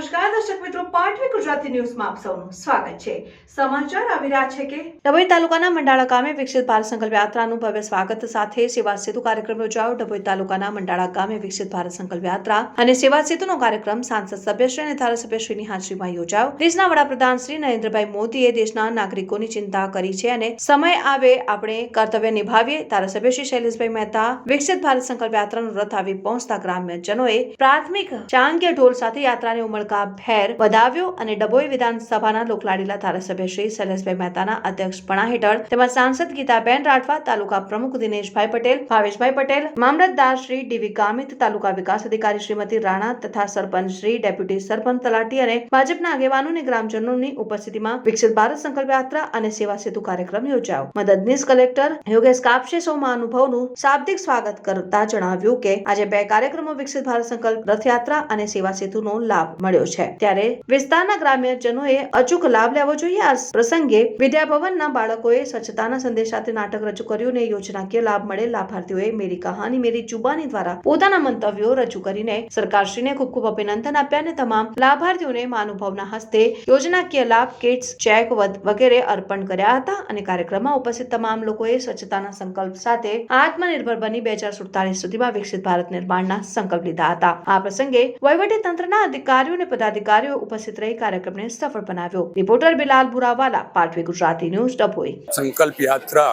નમસ્કાર, દર્શક મિત્રો, પાટવી ગુજરાતી ન્યૂઝમાં આપ સૌનું સ્વાગત છે. સમાચાર આવી રહ્યા છે કે ડભોઈ તાલુકાના મંડાળા ગામે વિકસિત ભારત સંકલ્પ યાત્રાનું ભવ્ય સ્વાગત સાથે સેવા સેતુ કાર્યક્રમ યોજાયો. ડભોઈ તાલુકાના મંડાળા ગામે વિકસિત ભારત સંકલ્પ યાત્રા અને સેવા સેતુનો કાર્યક્રમ સાંસદ સભ્યશ્રી અને ધારાસભ્યશ્રીની હાજરીમાં યોજાયો. દેશના વડાપ્રધાન શ્રી નરેન્દ્રભાઈ મોદીએ દેશના નાગરિકોની ચિંતા કરી છે અને સમય આવે આપણે કર્તવ્ય નિભાવીએ. ધારાસભ્ય શ્રી શૈલેષભાઈ મહેતા વિકસિત ભારત સંકલ્પ યાત્રાનું રથ આવી પહોંચતા ગ્રામ્યજનોએ પ્રાથમિક ચાંગ્ય ઢોલ સાથે યાત્રાને ઉમળકા ભેર વધાવ્યો અને ડભોઈ વિધાનસભાના લોકલાડીલા ધારાસભ્ય શ્રી શૈલેષભાઈ મહેતાના અધ્યક્ષપણા હેઠળ તેમજ સાંસદ ગીતાબેન રાઠવા, તાલુકા પ્રમુખ દિનેશભાઈ પટેલ, ભાવેશભાઈ પટેલ, મામલતદાર શ્રી ડીવી ગામિત, તાલુકા વિકાસ અધિકારી શ્રીમતી રાણા તથા સરપંચ શ્રી ડેપ્યુટી સરપંચ તલાટી અને ભાજપના આગેવાનો અને ગ્રામજનોની ઉપસ્થિતિમાં વિકસિત ભારત સંકલ્પ યાત્રા અને સેવા સેતુ કાર્યક્રમ યોજાયો. મદદનીશ કલેક્ટર યોગેશ કાપશે સૌ મહાનુભાવનું શાબ્દિક સ્વાગત કરતા જણાવ્યું કે આજે બે કાર્યક્રમો વિકસિત ભારત સંકલ્પ રથયાત્રા અને સેવા સેતુનો લાભ મળ્યો. છે. ત્યારે વિસ્તારના ગ્રામ્યજનોએ અચૂક લાભ લેવો જોઈએ. આ પ્રસંગે વિદ્યાભવનના બાળકોએ સ્વચ્છતાના સંદેશ સાથે નાટક રજૂ કર્યું અને યોજનાકીય લાભ મળે. લાભાર્થીઓએ મેરી કહાની, મેરી જુબાની દ્વારા પોતાના મંતવ્યો રજૂ કરીને સરકારશ્રીને ખૂબ ખૂબ અભિનંદન આપ્યા અને તમામ લાભાર્થીઓને મહાનુભાવના હસ્તે યોજનાકીય લાભ, કિટ્સ, ચેક વગેરે અર્પણ કર્યા હતા અને કાર્યક્રમમાં ઉપસ્થિત તમામ લોકોએ સ્વચ્છતાના સંકલ્પ સાથે આત્મનિર્ભર બની બે હજાર સુડતાલીસ સુધીમાં વિકસિત ભારત નિર્માણના સંકલ્પ લીધા હતા. આ પ્રસંગે વહીવટી તંત્રના અધિકારીઓ અને પદાધિકારીઓ ઉપસ્થિત રહી કાર્યક્રમને સફળ બનાવ્યો. Reporter Bilal Burawala Patvi Gujarati news Dabhoi. સંકલ્પ યાત્રા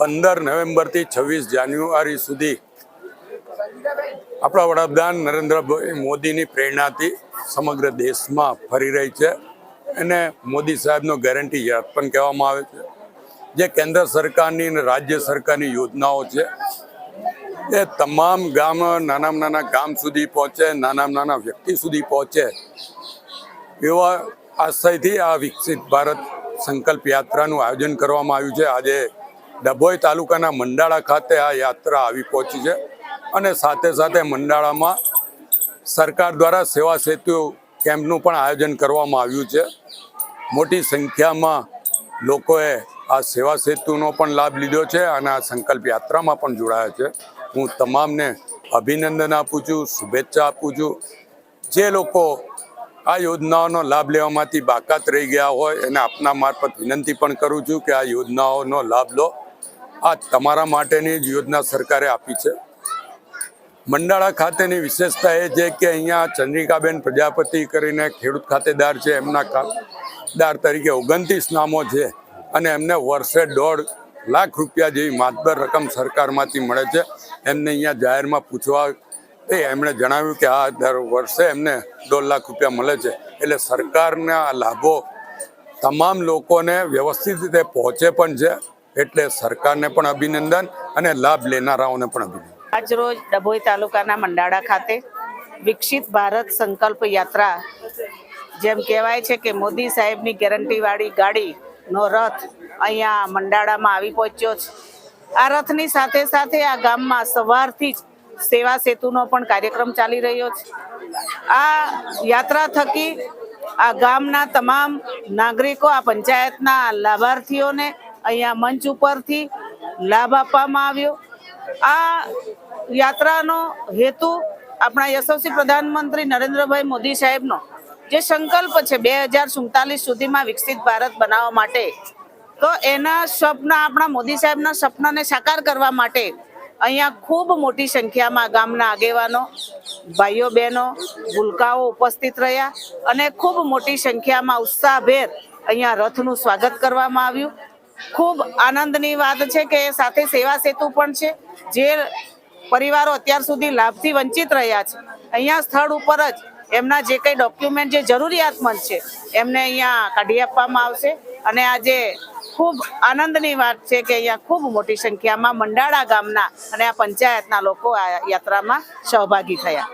પંદર નવેમ્બરથી છવ્વીસ જાન્યુઆરી સુધી આપણા વડાપ્રધાન નરેન્દ્રભાઈ મોદીની પ્રેરણાથી સમગ્ર દેશમાં ફરી રહી છે. એને મોદી સાહેબનો ગેરંટી યાદ પણ કહેવામાં આવે છે. જે કેન્દ્ર સરકારની અને રાજ્ય સરકારની યોજનાઓ છે એ તમામ ગામ નાનામાં નાના ગામ સુધી પહોંચે, નાનામાં નાના વ્યક્તિ સુધી પહોંચે એવા આશયથી આ વિકસિત ભારત સંકલ્પ યાત્રાનું આયોજન કરવામાં આવ્યું છે. આજે ડભોઈ તાલુકાના મંડાળા ખાતે આ યાત્રા આવી પહોંચી છે અને સાથે સાથે મંડાળામાં સરકાર દ્વારા સેવા સેતુ કેમ્પનું પણ આયોજન કરવામાં આવ્યું છે. મોટી સંખ્યામાં લોકોએ આ સેવા સેતુનો પણ લાભ લીધો છે અને આ સંકલ્પ યાત્રામાં પણ જોડાયા છે. હું તમામને અભિનંદન આપું છું, શુભેચ્છા આપું છું. જે લોકો આ યોજનાઓનો લાભ લેવામાંથી બાકાત રહી ગયા હોય, એને આપના મારફત વિનંતી પણ કરું છું કે આ યોજનાઓનો લાભ લો. આ તમારા માટેની જ યોજના સરકારે આપી છે. મંડાળા ખાતેની વિશેષતા એ છે કે અહીંયા ચંદ્રિકાબેન પ્રજાપતિ કરીને ખેડૂત ખાતેદાર છે એમના ખાતેદાર તરીકે ઓગણત્રીસ નામો છે અને એમને વર્ષે દોઢ લાખ રૂપિયા જેવી માતબર રકમ સરકારમાંથી મળે છે. એમને અહીંયા જાહેરમાં પૂછવા એ એમણે જણાવ્યું કે આ દર વર્ષે એમને દોઢ લાખ રૂપિયા મળે છે. એટલે સરકારના લાભો તમામ લોકોને વ્યવસ્થિત રીતે પહોંચે પણ છે. એટલે સરકારને પણ અભિનંદન અને લાભ લેનારાઓને પણ અભિનંદન. આજરોજ ડભોઈ તાલુકાના મંડાળા ખાતે વિકસિત ભારત સંકલ્પ યાત્રા, જેમ કહેવાય છે કે મોદી સાહેબની ગેરંટીવાળી ગાડીનો રથ અહીંયા મંડાળામાં આવી પહોંચ્યો છે. આ રથની સાથે સાથે આ ગામમાં સવારથી જ સેવા સેતુનો પણ કાર્યક્રમ ચાલી રહ્યો છે. આ યાત્રા થકી આ ગામના તમામ નાગરિકો, આ પંચાયતના લાભાર્થીઓને અહીંયા મંચ ઉપરથી લાભ આપવામાં આવ્યો. આ યાત્રાનો હેતુ આપણા યશસ્વી પ્રધાનમંત્રી નરેન્દ્રભાઈ મોદી સાહેબનો જે સંકલ્પ છે, બે હજાર સુડતાલીસ સુધીમાં વિકસિત ભારત બનાવવા માટે તો એના સપના આપણા મોદી સાહેબના સપનાને સાકાર કરવા માટે અહીંયા ખૂબ મોટી સંખ્યામાં ગામના આગેવાનો, ભાઈઓ બહેનો, ભૂલકાઓ ઉપસ્થિત રહ્યા અને ખૂબ મોટી સંખ્યામાં ઉત્સાહભેર અહીંયા રથનું સ્વાગત કરવામાં આવ્યું. ખૂબ આનંદની વાત છે કે સાથે સેવા સેતુ પણ છે, જે પરિવારો અત્યાર સુધી લાભથી વંચિત રહ્યા છે. અહીંયા સ્થળ ઉપર જ એમના જે કંઈ ડોક્યુમેન્ટ, જે જરૂરિયાતમંદ છે, એમને અહીંયા કાઢી આપવામાં આવશે. અને આજે ખૂબ આનંદની વાત છે કે અહીંયા ખૂબ મોટી સંખ્યામાં મંડાળા ગામના અને આ પંચાયતના લોકો આ યાત્રામાં સહભાગી થયા.